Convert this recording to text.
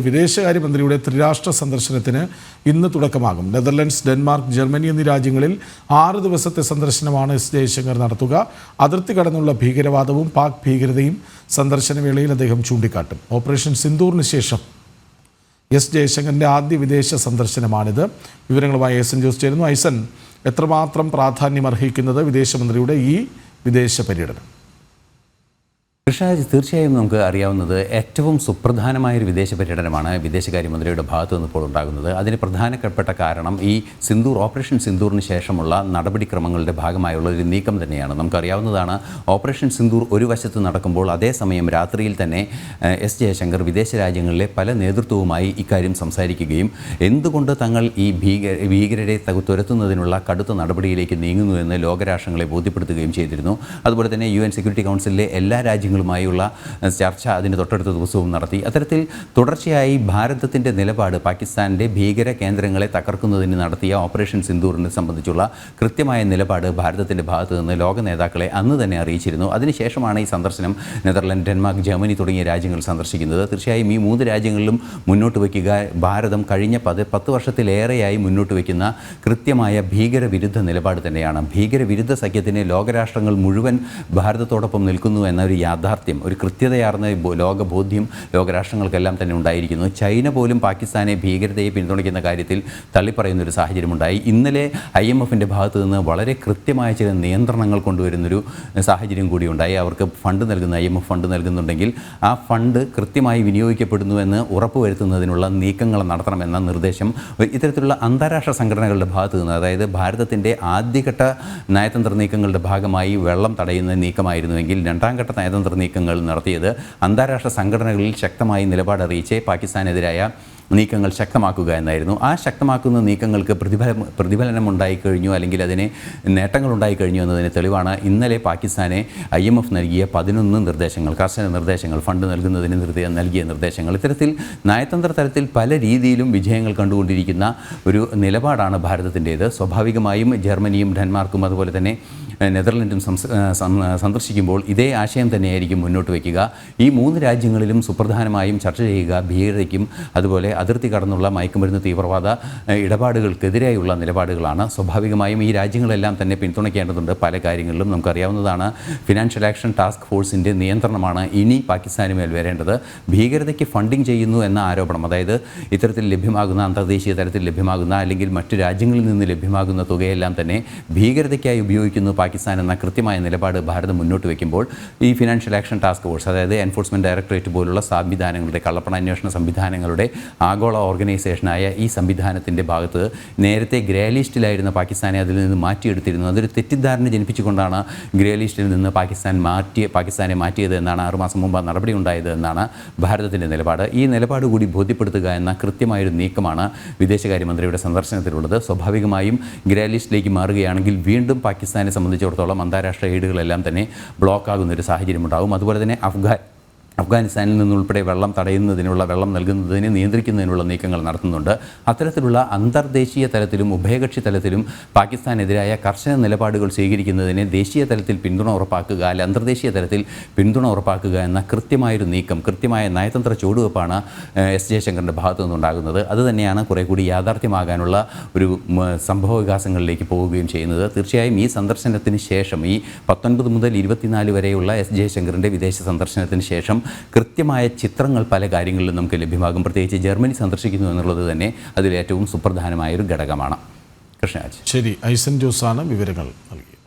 വിദേശകാര്യമന്ത്രിയുടെ ത്രിരാഷ്ട്ര സന്ദർശനത്തിന് ഇന്ന് തുടക്കമാകും. നെതർലൻഡ്സ് ഡെൻമാർക്ക് ജർമ്മനി എന്നീ രാജ്യങ്ങളിൽ ആറ് ദിവസത്തെ സന്ദർശനമാണ് എസ് ജയശങ്കർ നടത്തുക. അതിർത്തി കടന്നുള്ള ഭീകരവാദവും പാക് ഭീകരതയും സന്ദർശനവേളയിൽ അദ്ദേഹം ചൂണ്ടിക്കാട്ടും. ഓപ്പറേഷൻ സിന്ദൂറിന് ശേഷം എസ് ജയശങ്കറിന്റെ ആദ്യ വിദേശ സന്ദർശനമാണിത്. വിവരങ്ങളുമായി ഐസൻ ജോസ് ചേരുന്നു. ഐസൻ എത്രമാത്രം പ്രാധാന്യം അർഹിക്കുന്നത് വിദേശമന്ത്രിയുടെ ഈ വിദേശ പര്യടനം? കൃഷ്ണരാജ് തീർച്ചയായും നമുക്ക് അറിയാവുന്നത് ഏറ്റവും സുപ്രധാനമായ ഒരു വിദേശ പര്യടനമാണ് വിദേശകാര്യമന്ത്രിയുടെ ഭാഗത്തു നിന്ന് ഇപ്പോൾ ഉണ്ടാകുന്നത്. അതിന് പ്രധാനപ്പെട്ട കാരണം ഈ സിന്ദൂർ ഓപ്പറേഷൻ സിന്ദൂറിന് ശേഷമുള്ള നടപടിക്രമങ്ങളുടെ ഭാഗമായുള്ള ഒരു നീക്കം തന്നെയാണ്. നമുക്കറിയാവുന്നതാണ് ഓപ്പറേഷൻ സിന്ദൂർ ഒരു വശത്ത് നടക്കുമ്പോൾ അതേസമയം രാത്രിയിൽ തന്നെ എസ് ജയശങ്കർ വിദേശ രാജ്യങ്ങളിലെ പല നേതൃത്വവുമായി ഇക്കാര്യം സംസാരിക്കുകയും എന്തുകൊണ്ട് തങ്ങൾ ഈ ഭീകര ഭീകരരെ തുരത്തുന്നതിനുള്ള കടുത്ത നടപടിയിലേക്ക് നീങ്ങുന്നുവെന്ന് ലോകരാഷ്ട്രങ്ങളെ ബോധ്യപ്പെടുത്തുകയും ചെയ്തിരുന്നു. അതുപോലെ തന്നെ യു സെക്യൂരിറ്റി കൗൺസിലിലെ എല്ലാ രാജ്യങ്ങളുമായുള്ള ചർച്ച അതിന് തൊട്ടടുത്ത ദിവസവും നടത്തി. അത്തരത്തിൽ തുടർച്ചയായി ഭാരതത്തിന്റെ നിലപാട് പാകിസ്ഥാന്റെ ഭീകര കേന്ദ്രങ്ങളെ തകർക്കുന്നതിന് നടത്തിയ ഓപ്പറേഷൻ സിന്ദൂറിനെ സംബന്ധിച്ചുള്ള കൃത്യമായ നിലപാട് ഭാരതത്തിന്റെ ഭാഗത്തു നിന്ന് ലോക നേതാക്കളെ അന്ന് തന്നെ അറിയിച്ചിരുന്നു. അതിനുശേഷമാണ് ഈ സന്ദർശനം നെതർലൻഡ് ഡെൻമാർക്ക് ജർമ്മനി തുടങ്ങിയ രാജ്യങ്ങൾ സന്ദർശിക്കുന്നത്. തീർച്ചയായും ഈ മൂന്ന് രാജ്യങ്ങളിലും മുന്നോട്ട് വയ്ക്കുക ഭാരതം കഴിഞ്ഞ പത് പത്ത് വർഷത്തിലേറെയായി മുന്നോട്ട് വയ്ക്കുന്ന കൃത്യമായ ഭീകരവിരുദ്ധ നിലപാട് തന്നെയാണ്. ഭീകരവിരുദ്ധ സഖ്യത്തിന് ലോകരാഷ്ട്രങ്ങൾ മുഴുവൻ ഭാരതത്തോടൊപ്പം നിൽക്കുന്നു എന്ന ഒരു യാഥാർത്ഥ്യം ഒരു കൃത്യതയാർന്ന ലോകബോധ്യം ലോകരാഷ്ട്രങ്ങൾക്കെല്ലാം തന്നെ ഉണ്ടായിരിക്കുന്നു. ചൈന പോലും പാകിസ്ഥാനെ ഭീകരതയെ പിന്തുണയ്ക്കുന്ന കാര്യത്തിൽ തള്ളിപ്പറയുന്ന ഒരു സാഹചര്യമുണ്ടായി. ഇന്നലെ ഐ എം എഫിന്റെ ഭാഗത്ത് നിന്ന് വളരെ കൃത്യമായ ചില നിയന്ത്രണങ്ങൾ കൊണ്ടുവരുന്നൊരു സാഹചര്യം കൂടി ഉണ്ടായി അവർക്ക് ഫണ്ട് നൽകുന്ന ഐ എം എഫ് ഫണ്ട് നൽകുന്നുണ്ടെങ്കിൽ ആ ഫണ്ട് കൃത്യമായി വിനിയോഗിക്കപ്പെടുന്നുവെന്ന് ഉറപ്പുവരുത്തുന്നതിനുള്ള നീക്കങ്ങൾ നടത്തണമെന്ന നിർദ്ദേശം ഇത്തരത്തിലുള്ള അന്താരാഷ്ട്ര സംഘടനകളുടെ ഭാഗത്തു നിന്ന് അതായത് ഭാരതത്തിന്റെ ആദ്യഘട്ട നയതന്ത്ര നീക്കങ്ങളുടെ ഭാഗമായി വെള്ളം തടയുന്ന നീക്കമായിരുന്നുവെങ്കിൽ രണ്ടാം ഘട്ട നയതന്ത്ര നീക്കങ്ങൾ നടത്തിയത്. അന്താരാഷ്ട്ര സംഘടനകളിൽ ശക്തമായി നിലപാടറിയിച്ച് പാകിസ്ഥാനെതിരായ നീക്കങ്ങൾ ശക്തമാക്കുക എന്നായിരുന്നു. ആ ശക്തമാക്കുന്ന നീക്കങ്ങൾക്ക് പ്രതിഫലം പ്രതിഫലനം ഉണ്ടായിക്കഴിഞ്ഞു അല്ലെങ്കിൽ അതിന് നേട്ടങ്ങൾ ഉണ്ടായിക്കഴിഞ്ഞു എന്നതിന് തെളിവാണ് ഇന്നലെ പാകിസ്ഥാനെ ഐ എം എഫ് നൽകിയ പതിനൊന്ന് നിർദ്ദേശങ്ങൾ കർശന നിർദ്ദേശങ്ങൾ ഫണ്ട് നൽകുന്നതിന് നൽകിയ നിർദ്ദേശങ്ങൾ. ഇത്തരത്തിൽ നയതന്ത്ര തലത്തിൽ പല രീതിയിലും വിജയങ്ങൾ കണ്ടുകൊണ്ടിരിക്കുന്ന ഒരു നിലപാടാണ് ഭാരതത്തിന്റേത്. സ്വാഭാവികമായും ജർമ്മനിയും ഡെൻമാർക്കും അതുപോലെ തന്നെ നെതർലൻഡും സന്ദർശിക്കുമ്പോൾ ഇതേ ആശയം തന്നെയായിരിക്കും മുന്നോട്ട് വയ്ക്കുക. ഈ മൂന്ന് രാജ്യങ്ങളിലും സുപ്രധാനമായും ചർച്ച ചെയ്യുക ഭീകരതയ്ക്കും അതുപോലെ അതിർത്തി കടന്നുള്ള മയക്കുമരുന്ന് തീവ്രവാദ ഇടപാടുകൾക്കെതിരെയുള്ള നിലപാടുകളാണ്. സ്വാഭാവികമായും ഈ രാജ്യങ്ങളെല്ലാം തന്നെ പിന്തുണയ്ക്കേണ്ടതുണ്ട്. പല കാര്യങ്ങളിലും നമുക്കറിയാവുന്നതാണ്. ഫിനാൻഷ്യൽ ആക്ഷൻ ടാസ്ക് ഫോഴ്സിന്റെ നിയന്ത്രണമാണ് ഇനി പാകിസ്ഥാന് മേൽ വരേണ്ടത്. ഭീകരതയ്ക്ക് ഫണ്ടിങ് ചെയ്യുന്നു എന്ന ആരോപണം അതായത് ഇത്തരത്തിൽ ലഭ്യമാകുന്ന അന്തർദേശീയ തലത്തിൽ ലഭ്യമാകുന്ന അല്ലെങ്കിൽ മറ്റു രാജ്യങ്ങളിൽ നിന്ന് ലഭ്യമാകുന്ന തുകയെല്ലാം തന്നെ ഭീകരതയ്ക്കായി ഉപയോഗിക്കുന്നു പാകിസ്ഥാൻ എന്ന കൃത്യമായ നിലപാട് ഭാരതം മുന്നോട്ട് വയ്ക്കുമ്പോൾ ഈ ഫിനാൻഷ്യൽ ആക്ഷൻ ടാസ്ക് ഫോഴ്സ് അതായത് എൻഫോഴ്സ്മെന്റ് ഡയറക്ടറേറ്റ് പോലുള്ള സംവിധാനങ്ങളുടെ കള്ളപ്പണ അന്വേഷണ സംവിധാനങ്ങളുടെ ആഗോള ഓർഗനൈസേഷനായ ഈ സംവിധാനത്തിന്റെ ഭാഗത്ത് നേരത്തെ ഗ്രേ ലിസ്റ്റിലായിരുന്ന പാകിസ്ഥാനെ അതിൽ നിന്ന് മാറ്റിയെടുത്തിരുന്നു. അതൊരു തെറ്റിദ്ധാരണ ജനിപ്പിച്ചുകൊണ്ടാണ് ഗ്രേ ലിസ്റ്റിൽ നിന്ന് പാകിസ്ഥാൻ മാറ്റി പാകിസ്ഥാനെ മാറ്റിയത് എന്നാണ് ആറുമാസം മുമ്പ് നടപടി ഉണ്ടായത് എന്നാണ് ഭാരതത്തിന്റെ നിലപാട്. ഈ നിലപാട് കൂടി ബോധ്യപ്പെടുത്തുക എന്ന കൃത്യമായൊരു നീക്കമാണ് വിദേശകാര്യമന്ത്രിയുടെ സന്ദർശനത്തിലുള്ളത്. സ്വാഭാവികമായും ഗ്രേ ലിസ്റ്റിലേക്ക് മാറുകയാണെങ്കിൽ വീണ്ടും പാകിസ്ഥാനെ സംബന്ധിച്ചിടത്തോളം അന്താരാഷ്ട്ര എയ്ഡുകളെല്ലാം തന്നെ ബ്ലോക്ക് ആകുന്ന ഒരു സാഹചര്യം ഉണ്ടാകും അതുപോലെ തന്നെ അഫ്ഗാൻ അഫ്ഗാനിസ്ഥാനിൽ നിന്നുൾപ്പെടെ വെള്ളം തടയുന്നതിനുള്ള വെള്ളം നൽകുന്നതിന് നിയന്ത്രിക്കുന്നതിനുള്ള നീക്കങ്ങൾ നടത്തുന്നുണ്ട്. അത്തരത്തിലുള്ള അന്തർദേശീയ തലത്തിലും ഉഭയകക്ഷി തലത്തിലും പാകിസ്ഥാനെതിരായ കർശന നിലപാടുകൾ സ്വീകരിക്കുന്നതിന് ദേശീയ തലത്തിൽ പിന്തുണ ഉറപ്പാക്കുക അല്ല അന്തർദേശീയ തലത്തിൽ പിന്തുണ ഉറപ്പാക്കുക എന്ന കൃത്യമായൊരു നീക്കം കൃത്യമായ നയതന്ത്ര ചുവടുവെപ്പാണ് എസ് ജയശങ്കറിന്റെ ഭാഗത്തു നിന്നുണ്ടാകുന്നത്. അതുതന്നെയാണ് കുറേ കൂടി യാഥാർത്ഥ്യമാകാനുള്ള ഒരു സംഭവ വികാസങ്ങളിലേക്ക് പോവുകയും ചെയ്യുന്നത്. തീർച്ചയായും ഈ സന്ദർശനത്തിന് ശേഷം ഈ പത്തൊൻപത് മുതൽ ഇരുപത്തിനാല് വരെയുള്ള എസ് ജയശങ്കറിന്റെ വിദേശ സന്ദർശനത്തിന് ശേഷം കൃത്യമായ ചിത്രങ്ങൾ പല കാര്യങ്ങളിലും നമുക്ക് ലഭ്യമാകും. പ്രത്യേകിച്ച് ജർമ്മനി സന്ദർശിക്കുന്നു എന്നുള്ളത് തന്നെ അതിൽ ഏറ്റവും സുപ്രധാനമായൊരു ഘടകമാണ്. കൃഷ്ണരാജ്. ശരി ഐസൻ ജോസാണ് വിവരങ്ങൾ നൽകി